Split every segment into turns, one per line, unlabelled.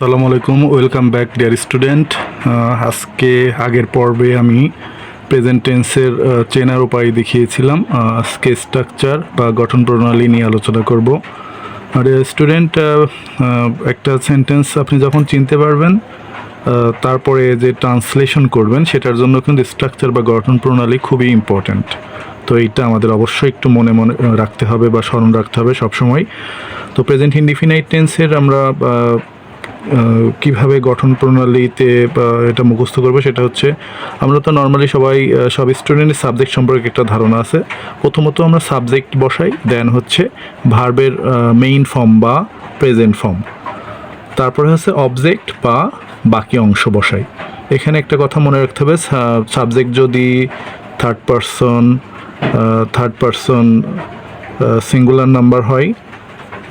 আসসালামু আলাইকুম, welcome back dear student. আজকে আগের পর্বে আমি প্রেজেন্ট টেন্সের চেনার উপায় দেখিয়েছিলাম আজকে স্ট্রাকচার বা গঠন প্রণালী নিয়ে আলোচনা করব। আর স্টুডেন্ট একটা সেন্টেন্স আপনি যখন চিনতে পারবেন তারপরে যে ট্রান্সলেশন করবেন, সেটার জন্য কিন্তু স্ট্রাকচার বা গঠন প্রণালী খুবই ইম্পর্ট্যান্ট তো এইটা আমাদের অবশ্যই একটু মনে মনে রাখতে হবে বা স্মরণ রাখতে হবে সবসময়। তো প্রেজেন্ট ইনডিফিনাইট টেন্সের আমরা কীভাবে গঠন প্রণালীতে এটা মুখস্থ করবে সেটা হচ্ছে, আমরা তো নর্মালি সবাই সব স্টুডেন্টের সাবজেক্ট সম্পর্কে একটা ধারণা আছে। প্রথমত আমরা সাবজেক্ট বসাই দেন হচ্ছে ভার্বের মেইন ফর্ম বা প্রেজেন্ট ফর্ম তারপরে হচ্ছে অবজেক্ট বা বাকি অংশ বসাই। এখানে একটা কথা মনে রাখতে হবে সাবজেক্ট যদি third person third person singular number হয়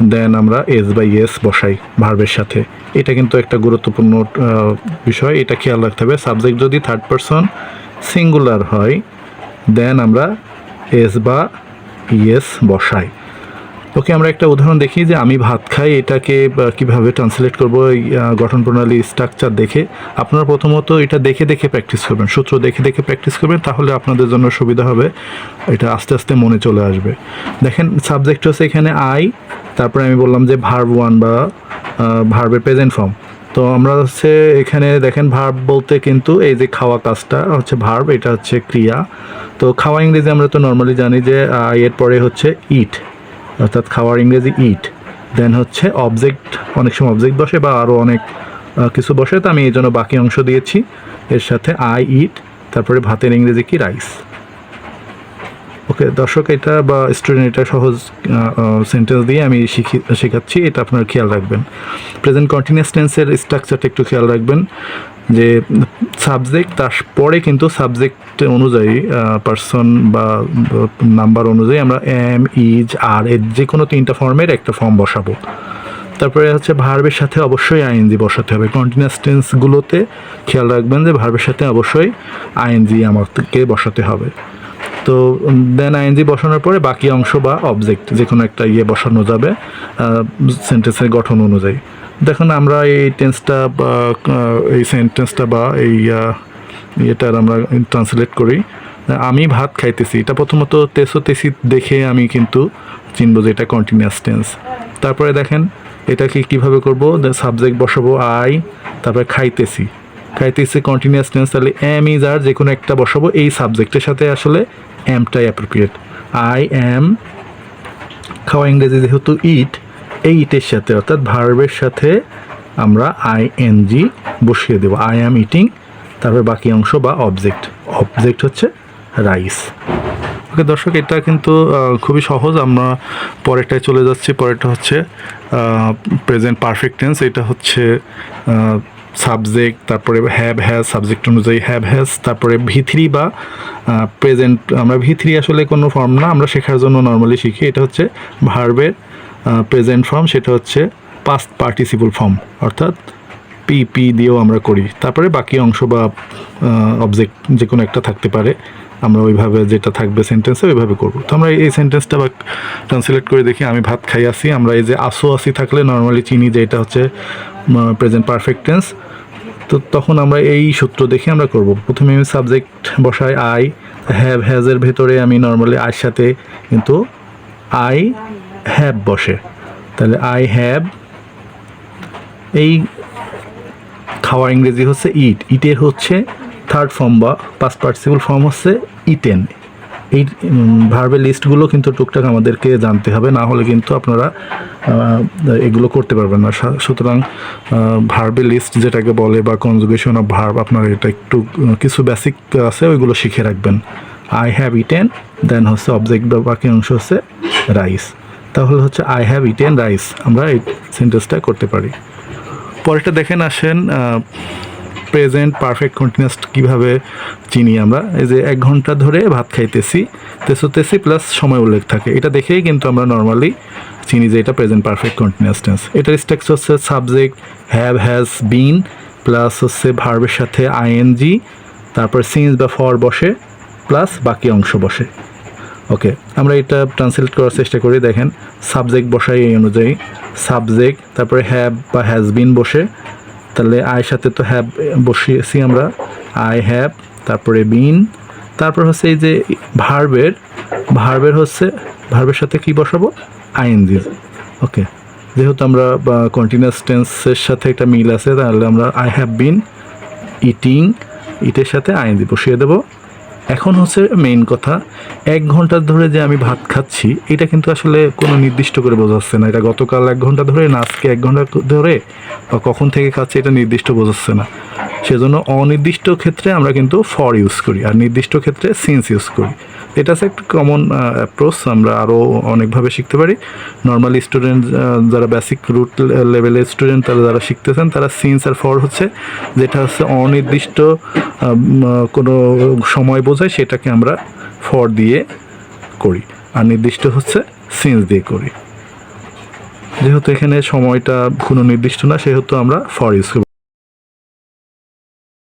দেন আমরা এস বাই এস বসাই ভার্বের সাথে। এটা কিন্তু একটা গুরুত্বপূর্ণ বিষয়। এটা খেয়াল রাখতে হবে। সাবজেক্ট যদি থার্ড পারসন সিঙ্গুলার হয় দেন আমরা এস বা ইয়েস বসাই। ওকে আমরা একটা উদাহরণ দেখি যে আমি ভাত খাই এটাকে কীভাবে ট্রান্সলেট করব? এই গঠন প্রণালী স্ট্রাকচার দেখে। আপনারা প্রথমত এটা দেখে দেখে প্র্যাকটিস করবেন সূত্র দেখে দেখে প্র্যাকটিস করবেন তাহলে আপনাদের জন্য সুবিধা হবে। এটা আস্তে আস্তে মনে চলে আসবে। দেখেন সাবজেক্ট হচ্ছে এখানে আই তারপরে আমি বললাম যে ভার্ব ওয়ান বা ভার্বের প্রেজেন্ট ফর্ম তো আমরা হচ্ছে এখানে দেখেন ভার্ব বলতে কিন্তু এই যে খাওয়া কাজটা হচ্ছে ভার্ব এটা হচ্ছে ক্রিয়া। তো খাওয়া ইংরেজি আমরা তো নর্মালি জানি যে আহ, এর পরে হচ্ছে ইট অর্থাৎ খাওয়ার ইংরেজি ইট দেন হচ্ছে অবজেক্ট অনেক সময় অবজেক্ট বসে বা আরও অনেক কিছু বসে, তো আমি এই জন্য বাকি অংশ দিয়েছি। এর সাথে আই ইট তারপরে ভাতের ইংরেজি কি রাইস ওকে, দর্শক, এটা বা স্টুডেন্ট এটা সহজ সেন্টেন্স দিয়ে আমি শিখি, শেখাচ্ছি, এটা আপনারা খেয়াল রাখবেন। প্রেজেন্ট কন্টিনিউস টেন্সের স্ট্রাকচারটা একটু খেয়াল রাখবেন। যে সাবজেক্ট তার পরে কিন্তু সাবজেক্ট অনুযায়ী পার্সন বা নাম্বার অনুযায়ী আমরা এম ইজ আর এর যে কোনো তিনটা ফর্মের একটা ফর্ম বসাবো। তারপরে হচ্ছে ভার্বের সাথে অবশ্যই আইএনজি বসাতে হবে। কন্টিনিউয়াস টেন্সগুলোতে খেয়াল রাখবেন যে ভার্বের সাথে অবশ্যই আইএনজি আমাকে বসাতে হবে। তো দেন আইএনজি বসানোর পরে বাকি অংশ বা অবজেক্ট যে কোনো একটা ইয়ে বসানো যাবে সেন্টেন্সের গঠন অনুযায়ী। দেখুন, আমরা এই টেন্সটা বা এই সেন্টেন্সটা বা, এই ইয়েটার আমরা ট্রান্সলেট করি। আমি ভাত খাইতেছি। এটা প্রথমত তেসো তেসি দেখে আমি কিন্তু চিনবো যে এটা কন্টিনিউয়াস টেন্স তারপরে দেখেন, এটাকে কীভাবে করব? সাবজেক্ট বসাবো আই তারপরে খাইতেছি। খাইতেছি কন্টিনিউয়াস টেন্স তাহলে এম ইজ আর যে কোনো একটা বসাবো। এই সাবজেক্টের সাথে আসলে এমটাই অ্যাপ্রোপ্রিয়েট আই এম খাওয়া ইংরেজি যেহেতু ইট এই ইটের সাথে, অর্থাৎ ভার্বের সাথে আমরা আই এন জি বসিয়ে দেবো। আই অ্যাম ইটিং তারপর বাকি অংশ বা অবজেক্ট অবজেক্ট হচ্ছে রাইস ওকে, দর্শক, এটা কিন্তু খুবই সহজ। আমরা পরেরটায় চলে যাচ্ছি। পরেরটা হচ্ছে প্রেজেন্ট পারফেক্ট টেন্স এটা হচ্ছে সাবজেক্ট তারপরে হ্যাভ হ্যাজ সাবজেক্ট অনুযায়ী হ্যাভ হ্যাজ তারপরে ভিথ্রি বা প্রেজেন্ট আমরা ভিথ্রি আসলে কোনো ফর্ম না। আমরা শেখার জন্য নর্মালি শিখি। এটা হচ্ছে ভার্বের প্রেজেন্ট ফর্ম সেটা হচ্ছে পাস্ট পার্টিসিপল ফর্ম অর্থাৎ পি পি দিয়েও আমরা করি। তারপরে বাকি অংশ বা অবজেক্ট যে কোনো একটা থাকতে পারে, আমরা ওইভাবে যেটা থাকবে সেন্টেন্সে ওইভাবে করব। তো আমরা এই সেন্টেন্সটা বা ট্রান্সলেট করে দেখি, আমি ভাত খাই আসি, আমরা এই যে আসো আসি থাকলে নর্মালি চিনি যে এটা হচ্ছে প্রেজেন্ট পারফেক্ট টেন্স তো তখন আমরা এই সূত্র দেখে আমরা করব। প্রথমে আমি সাবজেক্ট বসাই আই হ্যাভ হ্যাজের ভেতরে আমি নর্মালি আয়ের সাথে, কিন্তু আই হ্যাভ বসে। তাহলে আই হ্যাভ এই খাওয়ার ইংরেজি হচ্ছে ইট ইটের হচ্ছে থার্ড ফর্ম বা পাস্ট পার্টিসিপল ফর্ম হচ্ছে ইটেন এই ভার্বের লিস্টগুলো কিন্তু টুকটাক আমাদেরকে জানতে হবে, না হলে কিন্তু আপনারা এগুলো করতে পারবেন না। সুতরাং ভার্বের লিস্ট যেটাকে বলে বা কনজুগেশন অফ ভার্ব আপনারা এটা একটু কিছু বেসিক আছে, ওইগুলো শিখে রাখবেন। আই হ্যাভ ইটেন দেন হচ্ছে অবজেক্ট বা বাকি অংশ হচ্ছে রাইস তাহলে হচ্ছে আই হ্যাভ ইটেন রাইস আমরা এই সেন্টেন্সটা করতে পারি। পরেরটা দেখেন আসেন প্রেজেন্ট পারফেক্ট কন্টিনিউয়াস কীভাবে চিনি আমরা। এই যে এক ঘণ্টা ধরে ভাত খাইতেছি তেসো তেসি প্লাস সময় উল্লেখ থাকে। এটা দেখেই কিন্তু আমরা নর্মালি চিনি যে এটা প্রেজেন্ট পারফেক্ট কন্টিনিউয়াস টেন্স এটার স্ট্রাকচার হচ্ছে subject have has been plus হচ্ছে ভার্বের সাথে আইএনজি তারপর সিন্স বা ফর বসে প্লাস বাকি অংশ বসে। ওকে আমরা এটা ট্রান্সলেট করার চেষ্টা করি, দেখেন সাবজেক্ট বসাই এই অনুযায়ী। সাবজেক্ট তারপরে হ্যাভ বা হ্যাজ বিন বসে। তাহলে আয়ের সাথে তো হ্যাভ বসিয়েছি আমরা। আই হ্যাভ তারপরে বিন তারপর হচ্ছে এই যে ভার্বের ভার্বের হচ্ছে ভার্বের সাথে কি বসাবো? আইএনজি ওকে যেহেতু আমরা কন্টিনিউয়াস টেন্সের সাথে একটা মিল আছে, তাহলে আমরা আই হ্যাভ বিন ইটিং ইটের সাথে আইএনজি বসিয়ে দেবো। এখন হচ্ছে মেইন কথা, এক ঘণ্টা ধরে যে আমি ভাত খাচ্ছি, এটা কিন্তু আসলে কোনো নির্দিষ্ট করে বোঝাচ্ছে না। এটা গতকাল এক ঘণ্টা ধরে না আজকে এক ঘণ্টা ধরে বা কখন থেকে খাচ্ছি এটা নির্দিষ্ট বোঝাচ্ছে না। সেজন্য অনির্দিষ্ট ক্ষেত্রে আমরা কিন্তু ফর ইউজ করি আর নির্দিষ্ট ক্ষেত্রে সিন্স ইউজ করি। এটা একটা কমন অ্যাপ্রোচ আমরা আরও অনেকভাবে শিখতে পারি। নর্মালি স্টুডেন্ট যারা বেসিক রুট লেভেলের স্টুডেন্ট তারা যারা শিখতেছেন, তারা সিন্স আর ফর হচ্ছে, যেটা হচ্ছে অনির্দিষ্ট কোনো সময় বোঝায়, সেটাকে আমরা ফর দিয়ে করি। আর নির্দিষ্ট হচ্ছে সিন্স দিয়ে করি। যেহেতু এখানে সময়টা কোনো নির্দিষ্ট না, সেহেতু আমরা ফর ইউজ করব